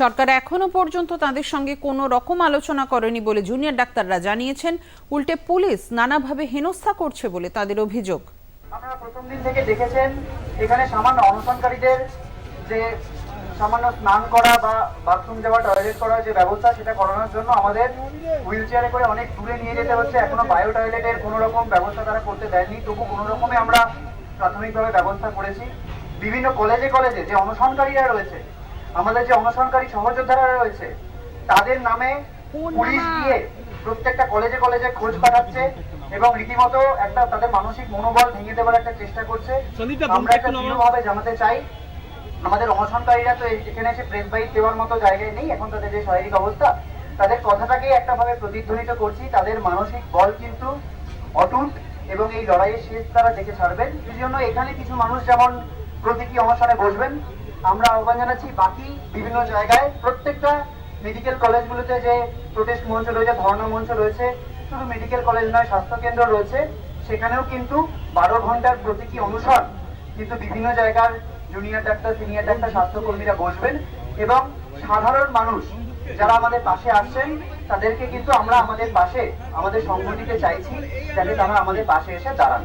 সরকার এখনও পর্যন্ত তাদের সঙ্গে কোনো রকম আলোচনা করেনি বলে জুনিয়র ডাক্তাররা জানিয়েছেন। উল্টে পুলিশ নানাভাবে হেনস্থা করছে বলে তাদের অভিযোগ। আপনারা প্রথম দিন থেকে দেখেছেন, এখানে সামান্য অনশনকারীদের যে সামান্য স্নান করা বা বাথরুম যাওয়া টয়লেট করার যে ব্যবস্থা, সেটা করানোর জন্য আমাদের হুইল চেয়ারে করে অনেক দূরে নিয়ে যেতে হচ্ছে। এখনও বায়ো টয়লেটের কোনো রকম ব্যবস্থা তারা করতে দেয়নি। তবু কোনো রকমে আমরা প্রাথমিকভাবে ব্যবস্থা করেছি। বিভিন্ন কলেজে কলেজে যে অনশনকারীরা রয়েছে আমাদের যে অনশনকারী সহযোদ্ধারা রয়েছে তাদের নামে পুলিশ দিয়ে প্রত্যেকটা কলেজে কলেজে খোঁজ পাঠাচ্ছে এবং রীতিমতো একটা তাদের মানসিক মনোবল ভেঙে দেওয়ার একটা চেষ্টা করছে। আমরা একটা দৃঢ়ভাবে জানাতে চাই আমাদের অনশনকারীরা তো এখানে এসে প্রেস বাইট দেওয়ার মতো জায়গায় নেই এখন তাদের যে শারীরিক অবস্থা তাদের কথাটাকেই একটা ভাবে প্রতিধ্বনিত করছি তাদের মানসিক বল কিন্তু অটুট এবং এই লড়াইয়ের শেষ তারা দেখে ছাড়বেন। এই জন্য এখানে কিছু মানুষ যেমন প্রতীকী অনশনে বসবেন আমরা আহ্বান জানাচ্ছি বাকি বিভিন্ন জায়গায় প্রত্যেকটা মেডিকেল কলেজগুলোতে যে প্রোটেস্ট মঞ্চ রয়েছে, ধর্ণা মঞ্চ রয়েছে, শুধু মেডিকেল কলেজ নয় স্বাস্থ্য কেন্দ্র রয়েছে। সেখানেও কিন্তু বারো ঘণ্টার প্রতীকী অনুসরণ কিন্তু বিভিন্ন জায়গার জুনিয়র ডাক্তার সিনিয়র ডাক্তার স্বাস্থ্যকর্মীরা বসবেন এবং সাধারণ মানুষ যারা আমাদের পাশে আসছেন, তাদেরকে কিন্তু আমরা আমাদের পাশে, আমাদের সংগঠিতে চাইছি যাতে তারা আমাদের পাশে এসে দাঁড়ান।